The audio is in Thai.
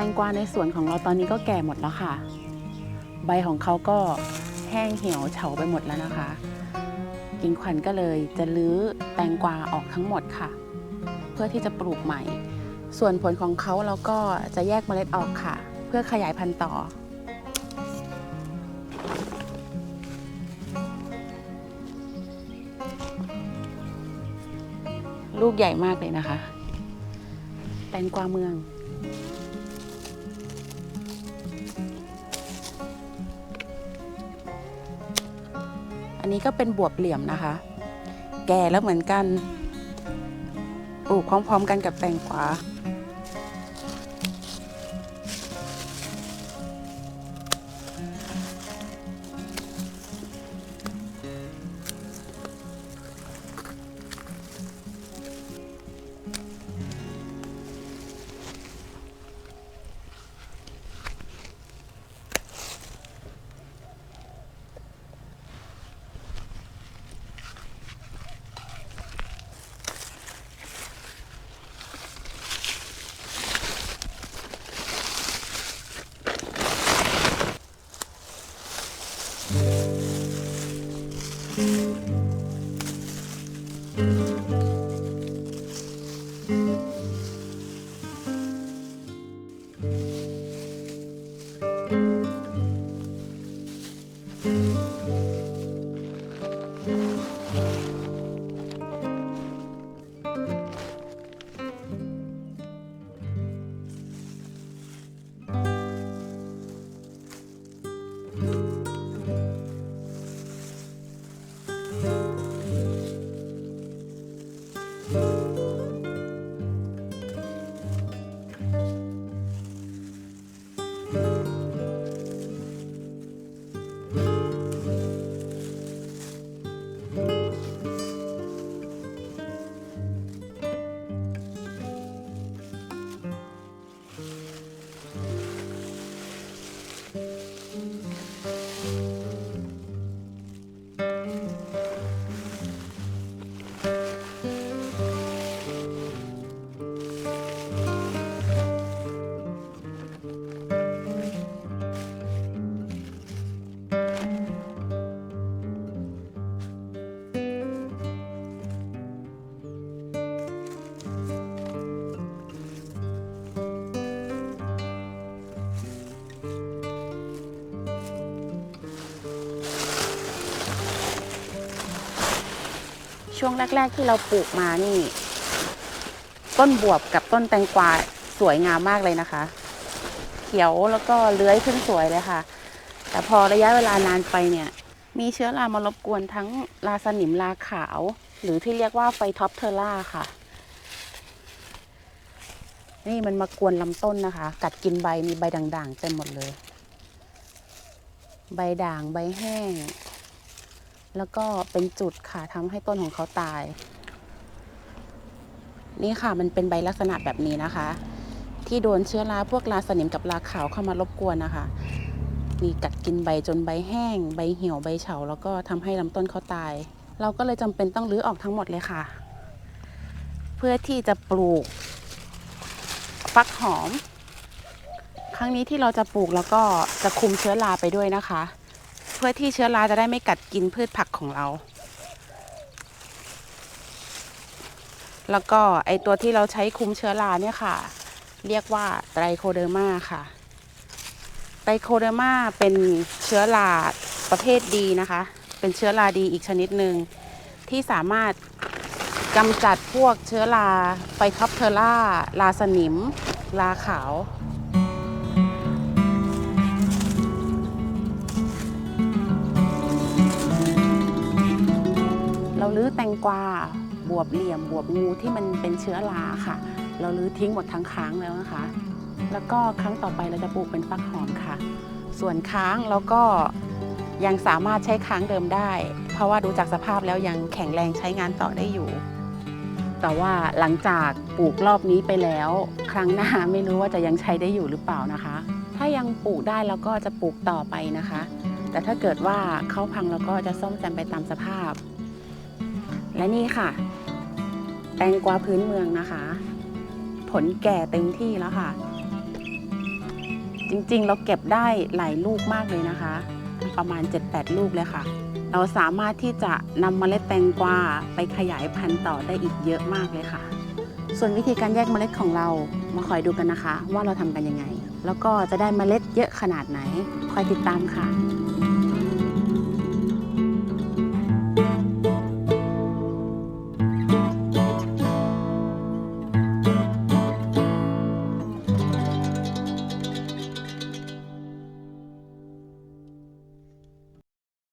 แตงกวาในสวนของเราตอนนี้ก็แก่หมดแล้วค่ะ ใบของเขาก็แห้งเหี่ยวเฉาไปหมดแล้วนะคะ กิงขวัญก็เลยจะลื้อแตงกวาออกทั้งหมดค่ะ เพื่อที่จะปลูกใหม่ ส่วนผลของเขาเราก็จะแยกเมล็ดออกค่ะ เพื่อขยายพันธุ์ต่อลูกใหญ่มากเลยนะคะ แตงกวาเมือง นนี้ก็เป็นบวบเหลี่ยมนะคะ แก่แล้วเหมือนกันปลูกพร้อม ๆ กันกับแตงกวา ช่วงแรก ๆ ที่เราปลูกมานี่ ต้นบวบกับต้นแตงกวาสวยงามมากเลยนะคะ เขียวแล้วก็เลื้อยขึ้นสวยเลยค่ะ แต่พอระยะเวลานานไปเนี่ย มีเชื้อรามารบกวนทั้งลาสนิมลาขาว หรือที่เรียกว่าไฟท็อปเทอร่าค่ะ นี่มันมากวนลำต้นนะคะ กัดกินใบมีใบด่างๆเต็มหมดเลย ใบด่างใบแห้ง แล้วก็เป็นจุดค่ะทำให้ต้นของเขาตาย นี่ค่ะมันเป็นใบลักษณะแบบนี้นะคะ ที่โดนเชื้อราพวกราสนิมกับราขาวเข้ามารบกวนนะคะมีกัดกินใบจนใบแห้ง ใบเหี่ยวใบเฉาแล้วก็ทำให้ลำต้นเขาตาย เราก็เลยจำเป็นต้องรื้อออกทั้งหมดเลยค่ะ เพื่อที่จะปลูก ฟักหอม ครั้งนี้ที่เราจะปลูกแล้วก็จะคุมเชื้อราไปด้วยนะคะ เพื่อที่เชื้อราจะได้ไม่กัดกินพืชผักของเรา แล้วก็ไอตัวที่เราใช้คุมเชื้อราเนี่ยค่ะ เรียกว่าไตรโคเดอร์มาค่ะ ไตรโคเดอร์มาเป็นเชื้อราประเภทดีนะคะ เป็นเชื้อราดีอีกชนิดหนึ่งที่สามารถกำจัดพวกเชื้อราไฟทอปเทอร่าลาสนิมลาขาว รื้อแตงกวาบวบเหลี่ยมบวบงูที่มันเป็นเชื้อราค่ะ เราลื้อทิ้งหมดทั้งค้างแล้วนะคะ แล้วก็ครั้งต่อไปเราจะปลูกเป็นฟักหอมค่ะ ส่วนค้างเราก็ยังสามารถใช้ค้างเดิมได้ เพราะว่าดูจากสภาพแล้วยังแข็งแรงใช้งานต่อได้อยู่ แต่ว่าหลังจากปลูกรอบนี้ไปแล้ว ครั้งหน้าไม่รู้ว่าจะยังใช้ได้อยู่หรือเปล่านะคะ ถ้ายังปลูกได้เราก็จะปลูกต่อไปนะคะ แต่ถ้าเกิดว่าเขาพังเราก็จะซ่อมแซมไปตามสภาพ และนี่ค่ะ แตงกวาพื้นเมืองนะคะ ผลแก่เต็มที่แล้วค่ะ จริงๆ เราเก็บได้หลายลูกมากเลยนะคะ ประมาณ 7-8 ลูกเลยค่ะ เราสามารถที่จะนำเมล็ดแตงกวาไปขยายพันธุ์ต่อได้อีกเยอะมากเลยค่ะ ส่วนวิธีการแยกเมล็ดของเรามาคอยดูกันนะคะ ว่าเราทำกันยังไง แล้วก็จะได้เมล็ดเยอะขนาดไหน คอยติดตามค่ะ